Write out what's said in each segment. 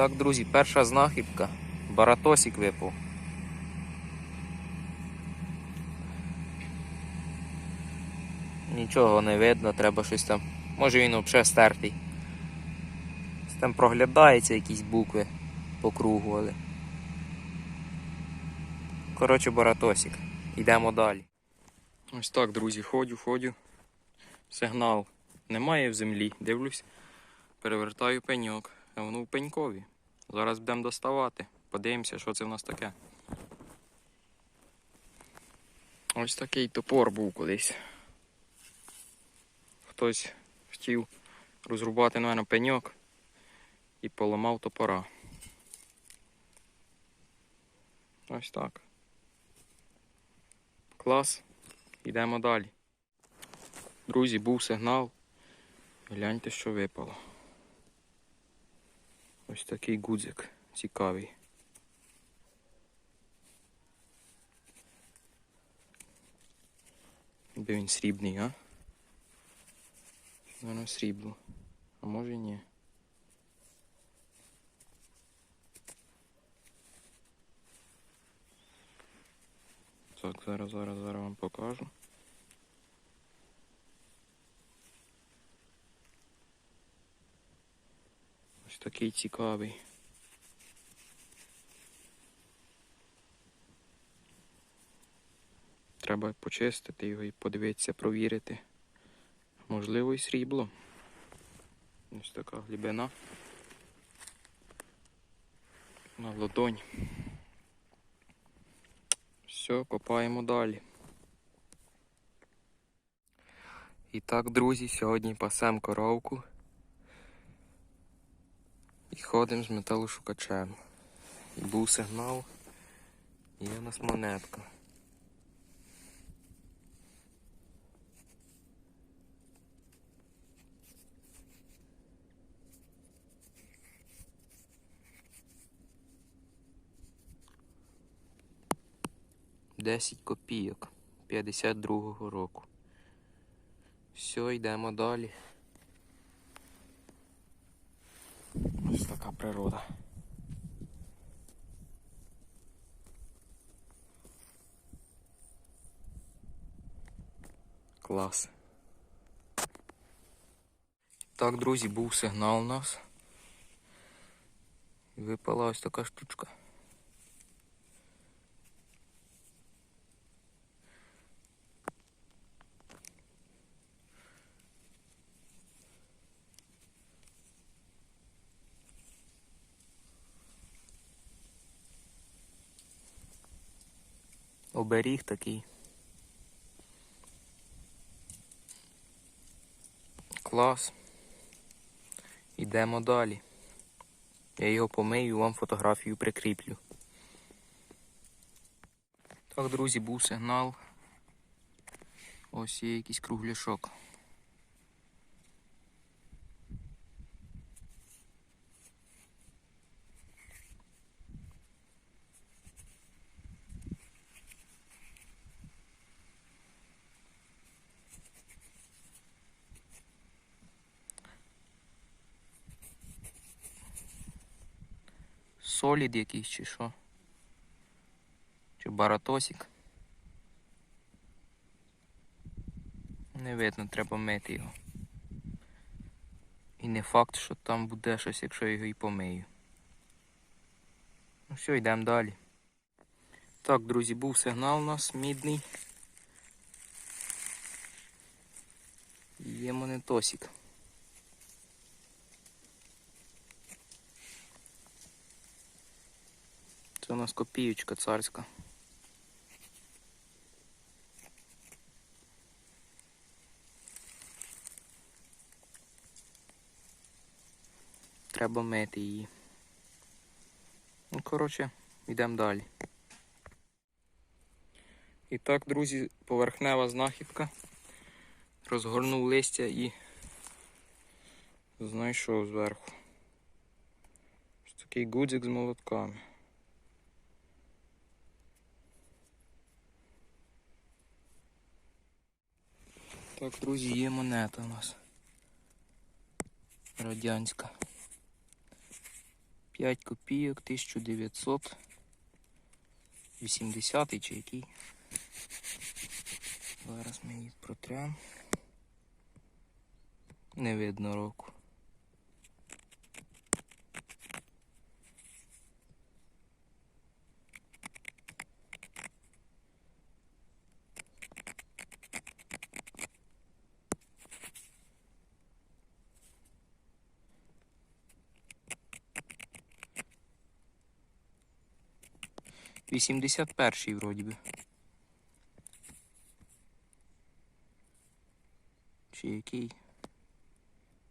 так, друзі, перша знахідка. Баратосик випав. Нічого не видно, треба щось там. Може він взагалі стертий. Там проглядається якісь букви по кругу, але. Коротше, баратосик. Йдемо далі. Ось так, друзі, ходю, ходю. Сигнал немає в землі. Дивлюсь, перевертаю пеньок, воно в пенькові. Зараз будемо доставати. Подивимося, що це в нас таке. Ось такий топор був колись. Хтось хотів розрубати, мабуть, пеньок і поламав топора. Ось так. Клас. Йдемо далі. Друзі, був сигнал. Гляньте, що випало. Ось такий гудзик цікавий. Де він срібний, а? Воно срібло. А може ні. Так, зараз, зараз, зараз вам покажу. Ось такий цікавий. Треба почистити його і подивитися, провірити. Можливо, і срібло. Ось така глибина. На ладонь. Все, копаємо далі. І так, друзі, сьогодні пасем коровку. І ходимо з металошукачем. І був сигнал. Є у нас монетка. Десять копійок 52-го року. Все, йдемо далі. Ось така природа. Клас. Так, друзі, був сигнал у нас. Випала ось така штучка. Оберіг такий. Клас. Йдемо далі. Я його помию, вам фотографію прикріплю. Так, друзі, був сигнал. Ось є якийсь кругляшок. Солід якийсь чи що? Чи баратосик? Не видно, треба мити його. І не факт, що там буде щось, якщо я його і помию. Ну все, йдемо далі. Так, друзі, був сигнал у нас мідний. Є монетосик. Це у нас копіючка царська. Треба мити її. Ну, коротше, йдемо далі. І так, друзі, поверхнева знахідка. Розгорнув листя і знайшов зверху. Ось такий гудзик з молотками. Так, друзі, є монета у нас. Радянська. 5 копійок 1980 чи який. Зараз ми її протрем. Не видно року. Вісімдесят перший вроді би. Чи який?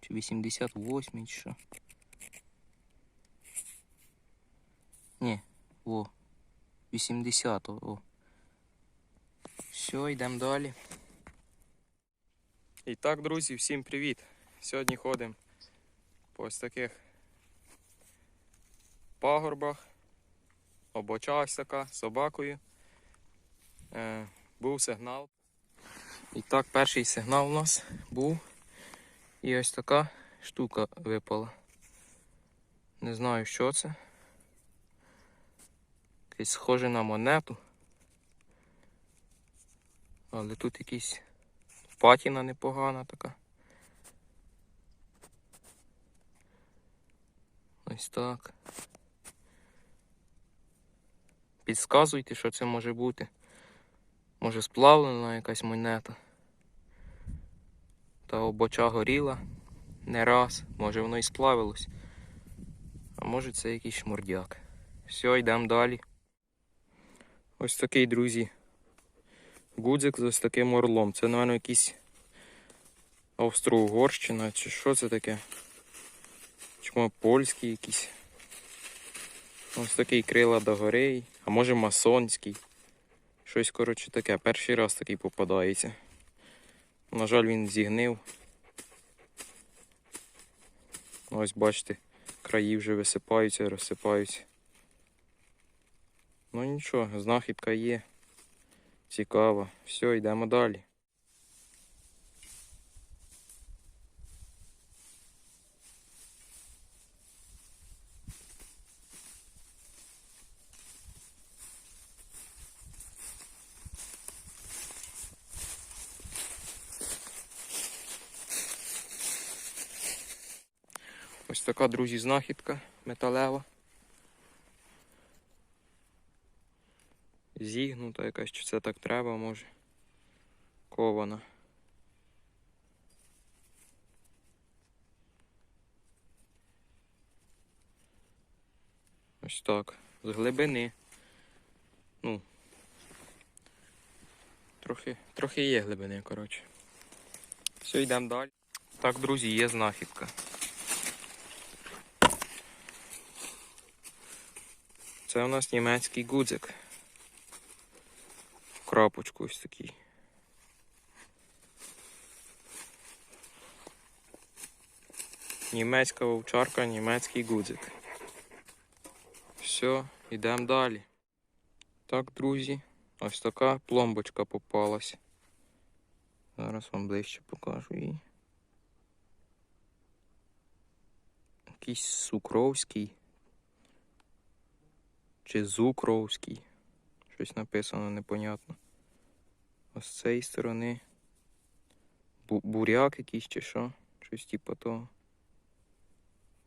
Чи 88 чи що? Ні, о. 80 о. Все, йдемо далі. І так, друзі, всім привіт! Сьогодні ходимо по ось таких пагорбах. Обоча ось така собакою. Е, був сигнал. І так, перший сигнал у нас був. І ось така штука випала. Не знаю, що це. Якесь схоже на монету. Але тут якась патіна непогана така. Ось так. Підсказуйте, що це може бути. Може сплавлена якась монета. Та обоча горіла не раз, може воно і сплавилось. А може це якийсь шмурдяк. Все, йдемо далі. Ось такий, друзі. Гудзик з ось таким орлом. Це, напевно, якийсь Австро-Угорщина, чи що це таке? Може польський якийсь. Ось такий крила догори, а може масонський. Щось, коротше, таке. Перший раз такий попадається. На жаль, він зігнив. Ось бачите, краї вже висипаються, розсипаються. Ну нічого, знахідка є. Цікава. Все, йдемо далі. Ось така, друзі, знахідка металева. Зігнута якась, чи це так треба, може. Кована. Ось так. З глибини. Ну. Трохи, трохи є глибини, коротше. Все, йдемо далі. Так, друзі, є знахідка. Це у нас німецький гудзик. В крапочку ось такий. Німецька вовчарка, німецький гудзик. Все, йдемо далі. Так, друзі, ось така пломбочка попалась. Зараз вам ближче покажу її. Якийсь сукровський чи Зукровський. Щось написано непонятно. Ось з цієї сторони. Буряк якийсь чи що. Щось типу того.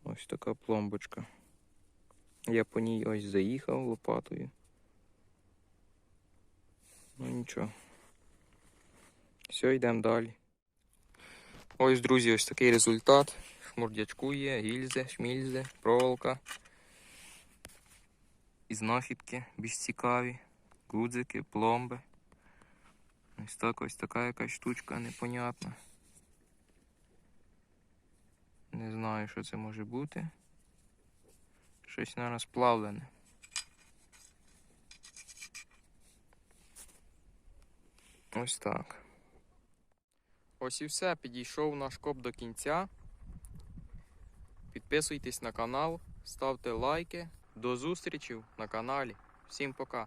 Ось така пломбочка. Я по ній ось заїхав лопатою. Ну нічого. Все, йдемо далі. Ось, друзі, ось такий результат. Шмурдячку є, гільзи, шмільзи, проволока. І знахідки більш цікаві. Гудзики, пломби. Ось так ось така якась штучка непонятна. Не знаю, що це може бути. Щось, мабуть, сплавлене. Ось так. Ось і все. Підійшов наш коп до кінця. Підписуйтесь на канал, ставте лайки. До зустрічі на каналі. Всім пока.